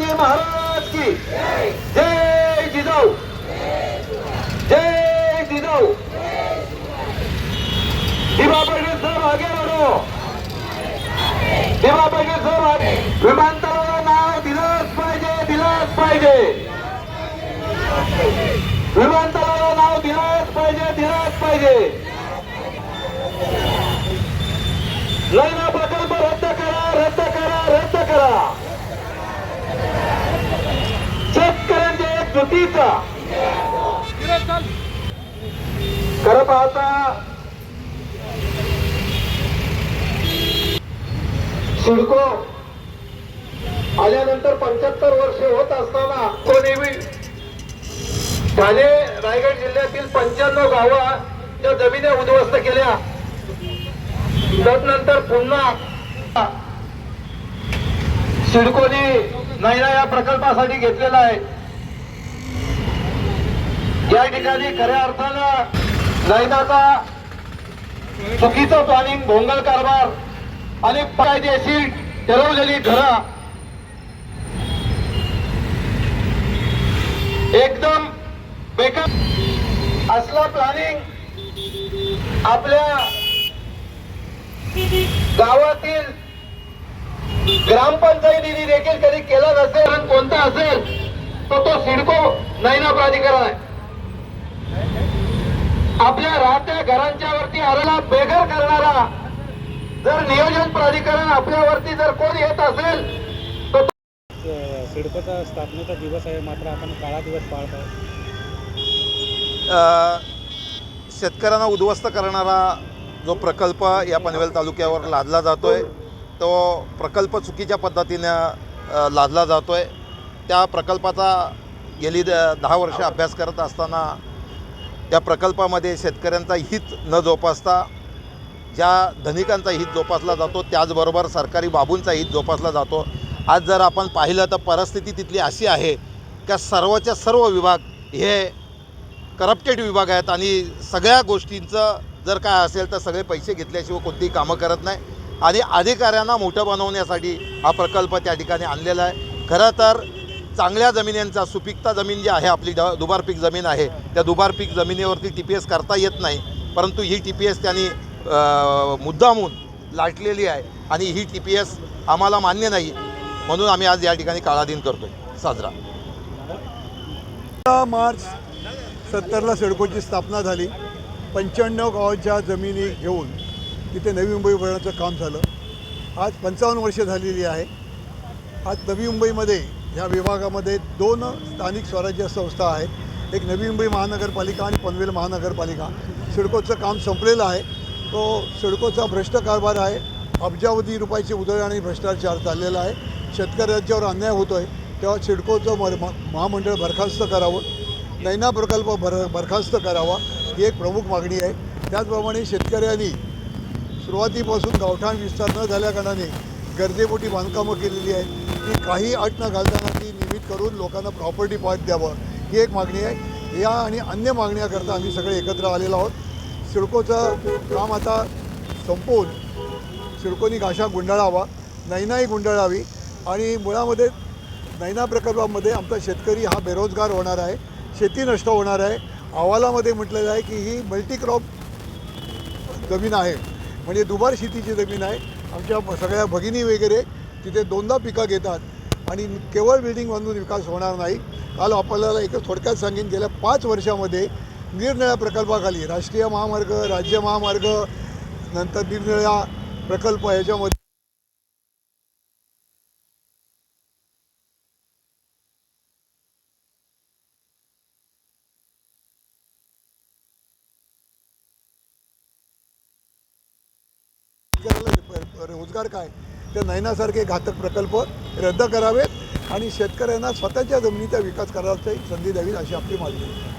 शिवाजी महाराज की? जय जिजाऊ. जय जिजाऊ. दिवा पाटील साहेब आगे वाढो दिवा पाटील साहेब आगे विमानतळाला नाव दिलंच पाहिजे दिलंच पाहिजे. विमानतळाला नाव दिलंच पाहिजे दिलंच पाहिजे. लग्न प्रकल्प रद्द करा रद्द करा रद्द करा. युतीचा एक खरं पाहता। सिडको आल्यानंतर पंच्याहत्तर वर्षे होत असताना तो नेहमी ठाणे रायगड जिल्ह्यातील पंच्याण्णव गावा त्या जमिनी उद्ध्वस्त केल्या. तदनंतर पुन्हा सिडकोने नैना या प्रकल्पासाठी घेतलेला आहे. या ठिकाणी खऱ्या अर्थानं नैनाचा चुकीचं प्लॅनिंग भोंगल कारभार आणि कायदेशीर ठरवलेली घरं. एकदम बेकार असला प्लॅनिंग आपल्या गावातील ग्रामपंचायतीने देखील कधी केला नसेल आणि कोणता असेल तर तो सिडको नैना प्राधिकरण आहे. आपल्या राहत्या घरांच्या वरती आलेला बेघर करणारा जर नियोजन प्राधिकरण आपल्यावरती जर कोण येत असेल तर सिडकोचा स्थापनेचा दिवस आहे मात्र आपण काळा दिवस पाळत आहोत शेतकऱ्यांना उद्ध्वस्त करणारा जो प्रकल्प या पनवेल तालुक्यावर लादला जातो आहे तो प्रकल्प चुकीच्या पद्धतीनं लादला जातो आहे त्या प्रकल्पाचा गेली द दहा वर्ष अभ्यास करत असताना या प्रकल्पामध्ये शेतकऱ्यांचा हित न जोपासता ज्या धनिकांचा हित जोपासला जातो त्याचबरोबर सरकारी बाबूंचा हित जोपासला जातो. आज जर आपण पाहिलं तर परिस्थिती तिथली अशी आहे का सर्वच्या सर्व विभाग हे करप्टेड विभाग आहेत आणि सगळ्या गोष्टींचं जर काय असेल तर सगळे पैसे घेतल्याशिवाय कोणतीही कामं करत नाही. आणि अधिकाऱ्यांना मोठं बनवण्यासाठी हा प्रकल्प त्या ठिकाणी आणलेला आहे. खरं तर चांगल्या जमिनींचा सुपीकता जमीन जी आहे आपली ड दुबार पीक जमीन आहे त्या दुबार पीक जमिनीवरती टी पी एस करता येत नाही. परंतु ही टी पी एस त्यांनी मुद्दामून लाटलेली आहे आणि ही टी पी एस आम्हाला मान्य नाही. म्हणून आम्ही आज या ठिकाणी काळा दिन करतो आहे साजरा मार्च सत्तरला सिडकोची स्थापना झाली. पंच्याण्णव गावाच्या जमिनी घेऊन तिथे नवी मुंबई वळण्याचं काम झालं. आज पंचावन्न वर्षे झालेली आहे. आज नवी मुंबईमध्ये ह्या विभागामध्ये दोन स्थानिक स्वराज्य संस्था आहेत. एक नवी मुंबई महानगरपालिका आणि पनवेल महानगरपालिका. सिडकोचं काम संपलेलं आहे. तो सिडकोचा भ्रष्ट कारभार आहे. अब्जावधी रुपयाची उधळ आणि भ्रष्टाचार चाललेला आहे. शेतकऱ्यांच्यावर अन्याय होतो आहे तेव्हा सिडकोचं मर महामंडळ बरखास्त करावं. नैना प्रकल्प बर बरखास्त करावा ही एक प्रमुख मागणी आहे. त्याचप्रमाणे शेतकऱ्यांनी सुरुवातीपासून गावठाण विस्तार न झाल्याकारणाने गरजेपोटी बांधकामं केलेली आहेत. ती काही अट न घालताना ती निमित करून लोकांना प्रॉपर्टी पार्ट द्यावं. ही एक मागणी आहे. या आणि अन्य मागण्याकरता आम्ही सगळे एकत्र आलेलो आहोत. सिडकोचं काम आता संपवून सिडकोनी घाशा गुंडाळावा नैनाही गुंडाळावी आणि मुळामध्ये नैना प्रकल्पामध्ये आमचा शेतकरी हा बेरोजगार होणार आहे शेती नष्ट होणार आहे. अहवालामध्ये म्हटलेलं आहे की ही मल्टीक्रॉप जमीन आहे. म्हणजे दुबार शेतीची जमीन आहे. आमच्या सगळ्या भगिनी वगैरे तिथे दोनदा पिकं घेतात. आणि केवळ बिल्डिंग बांधून विकास होणार नाही. काल आपल्याला एकच थोडक्यात सांगेन गेल्या पाच वर्षामध्ये निरनिळ्या प्रकल्पाखाली राष्ट्रीय महामार्ग राज्य महामार्ग नंतर निरनिळ्या प्रकल्प ह्याच्यामध्ये रोजगार काय? त्या नैनासारखे घातक प्रकल्प रद्द करावेत आणि शेतकऱ्यांना स्वतःच्या जमिनीचा विकास करायची संधी द्यावी अशी आपली मागणी आहे.